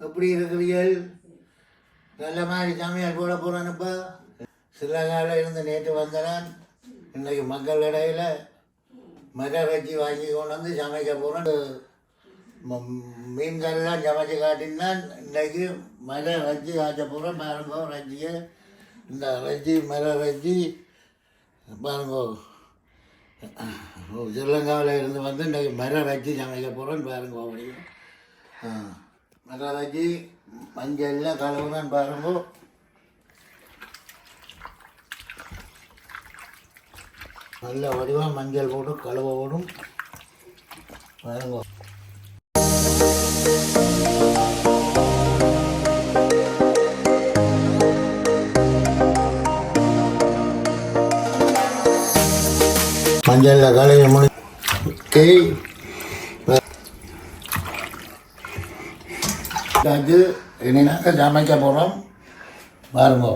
எப்படி இருக்கிறீர்கள்? நல்ல மாதிரி சமையல் போட போகிறேன்ப்பா ஸ்ரீலங்காவில் இருந்து நேற்று வந்தனான் இன்றைக்கு மக்கள் இடையில் மர வச்சு வாங்கி கொண்டு வந்து சமைக்க போகிறேன் மீன்கள்லாம் சமைச்சு காட்டினான் இன்றைக்கு மர வச்சு காய்ச்ச போகிறேன் பாருங்கோ ரஜ்ஜியை இந்த ரஜ்ஜி மர வச்சு பாருங்க. ஸ்ரீலங்காவில் இருந்து வந்து இன்றைக்கு மர வச்சு சமைக்க போகிறேன்னு பாருங்க அப்படின்னு ஆ. மர வச்சு மஞ்சள்லாம் கலவுதான் பாருங்க. நல்ல வடிவாக மஞ்சள் போட்டு கழுவ போடும் பாருங்க. மஞ்சளில் கழுவி முடி தேய் இனி நாங்கள் சமைக்க போகிறோம் பாருங்க.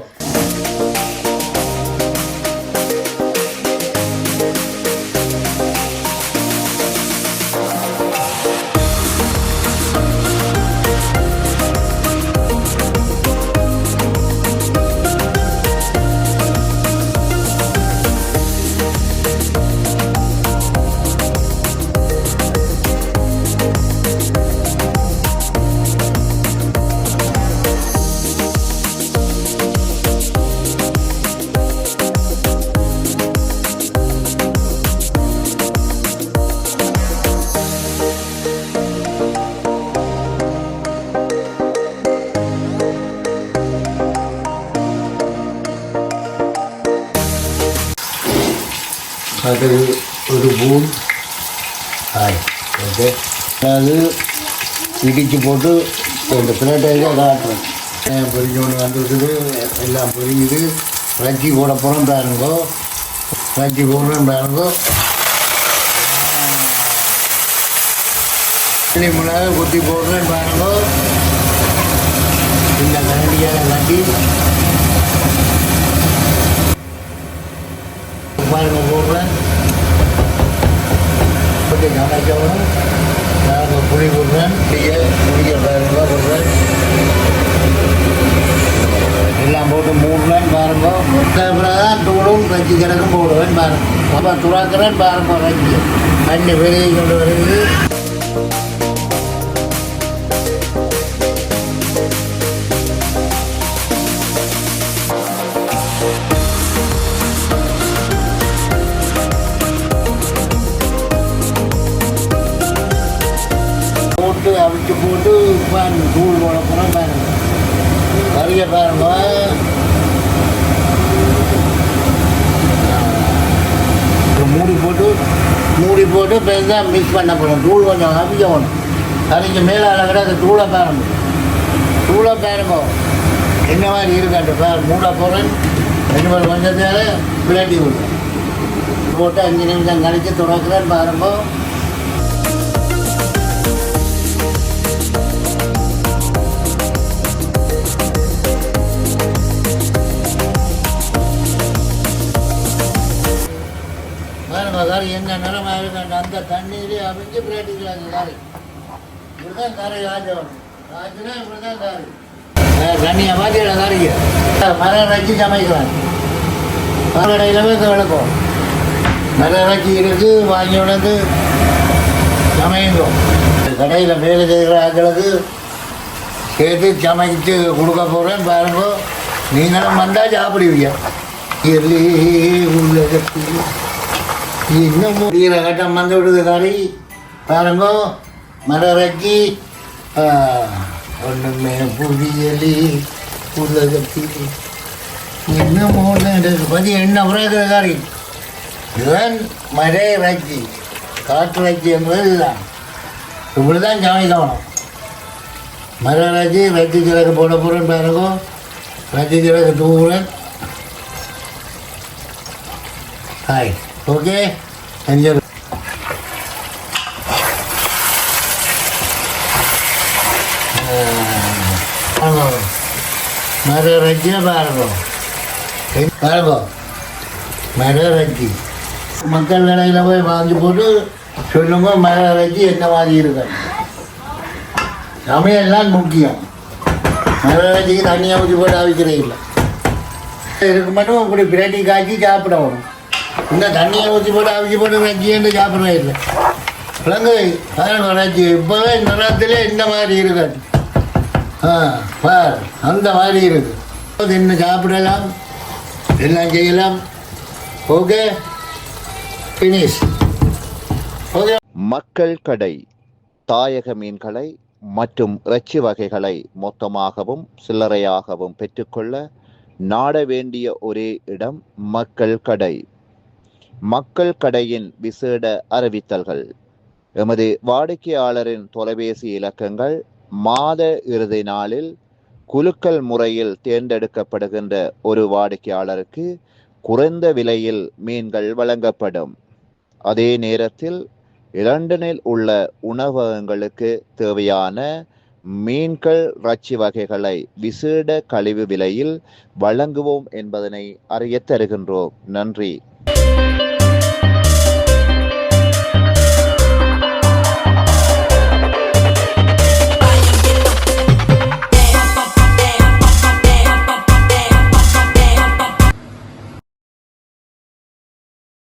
அது ஒரு பூன் ஆய் ஓகே அது இடித்து போட்டு இந்த பிளேட்டையில் காட்டுறேன் பொரிஞ்சோன்னு வந்துருக்குது எல்லாம் பொரிஞ்சுது ரச்சி போட போகிறோம் பாருங்கோ ரச்சி போடுறோம் பாருங்கோ கிளி மிளகா குத்தி போடுறேன் பாருங்கோ இந்த கரண்டியாக கட்டி பாருங்க போடுறேன் போட்டு சமைக்கணும் நான் புளி போடுறேன் புளிய புளிய பாருங்க போடுறேன் எல்லாம் போட்டு மூடுறேன் பாருங்க. தான் தூளும் கஞ்சி கிடக்கும் போடுவேன் பாருங்க. அப்போ துறாக்கிறேன் பாருங்க கஞ்சி தண்ணி வெளியே கொண்டு வருது. போட்டு போட்டு பாருங்க தூள் போட போகிறோம் பாருங்க. கறியை பாருங்க. மூடி போட்டு மூடி போட்டு பெருசாக மிக்ஸ் பண்ண போகிறோம் தூள் கொஞ்சம் அவிக்கணும் கறிக்கு மேலே அளவில் அந்த தூளை பாருங்க. தூளை பாருங்க. என்ன மாதிரி இருக்காட்டு பாரு மூட போகிறேன் ரெண்டு பேர் கொஞ்சத்தால பிளாட்டி விடுறேன் போட்டு அஞ்சு நிமிஷம் கழிச்சு துறக்கிறேன் பாருங்க. பாருங்க கறி என்ன நிறமாக இருக்காண்டு அந்த தண்ணீரே அவிஞ்சு பிளேட்டிக்கிறாங்க கறி இப்படிதான் கரை காய்ச்சணும் காய்ச்சினா இப்படிதான் கறி தண்ணியை மாற்றிட கறிக்கு மரம் வச்சு சமைக்கலாம். மரக்கடையில் போய் கிடக்கும் மரம் வச்சு இருக்கு வாங்கி உணர்ந்து சமையுங்க கடையில் வேலை செய்கிற ஆட்களுக்கு சேர்த்து சமைச்சு கொடுக்க போகிறேன் பாருங்க. நீங்களும் வந்தால் சாப்பிடுவீங்க எல்லி உள்ளகத்தில் இன்னமும் முடிகிற கட்டம் வந்து விடுது கறி பாருங்க மரரக்கி ஒன்றுமே புரியலி உலகத்தில். இன்னமும் எனக்கு பதி என்ன பிறகு கறி இதுதான் மர ரக்கி காற்று ரக்கி என்பது இதுதான் இப்படி தான் சமைக்கணும் மர ரக்கி ரத்தி கிழக்கு போட போகிறேன் பாருங்கோ. ரத்தி கிழக்கு தூங்குறேன் ஹாய். ஓகே? என்ஜாய் மர ரஜ்ஜியை பாருங்க பாருங்க மறு ரஜ்ஜி மக்கள் நிலையில் போய் வாங்கி போட்டு சொல்லுங்க மறு ரஜ்ஜி என்ன மாதிரி இருக்கு சமையல்லாம் முக்கியம். மரவச்சிக்கு தண்ணியை ஊற்றி போட்டு அவிக்கிறே இல்லை. இதுக்கு மட்டும் இப்படி பிரட்டி காய்ச்சி சாப்பிடணும். இந்த தண்ணியை ஊற்றி போட்டு அவிச்சு போட்டு வச்சின்னு சாப்பிட்றேன் இல்லை விலங்கு பாருங்க வச்சு இப்போவே நிறத்துல இந்த மாதிரி இருக்காது. ஆ பார் அந்த மாதிரி இருக்கு இன்னும் சாப்பிடலாம். எல்லாம் செய்யலாம். ஓகே? Finish okay? மக்கள் கடை தாயக மீன்களை மற்றும் இறைச்சி வகைகளை மொத்தமாகவும் சில்லறையாகவும் பெற்றுக்கொள்ள நாட வேண்டிய ஒரே இடம் மக்கள் கடை. மக்கள் கடையின் விசேட அறிவித்தல்கள். எமது வாடிக்கையாளரின் தொலைபேசி இலக்கங்கள் மாத இறுதி நாளில் குலுக்கல் முறையில் தேர்ந்தெடுக்கப்படுகின்ற ஒரு வாடிக்கையாளருக்கு குறைந்த விலையில் மீன்கள் வழங்கப்படும். அதே நேரத்தில் இலண்டனில் உள்ள உணவகங்களுக்கு தேவையான மீன்கள் இறைச்சி வகைகளை விசேட கழிவு விலையில் வழங்குவோம் என்பதனை அறியத் தருகின்றோம். நன்றி.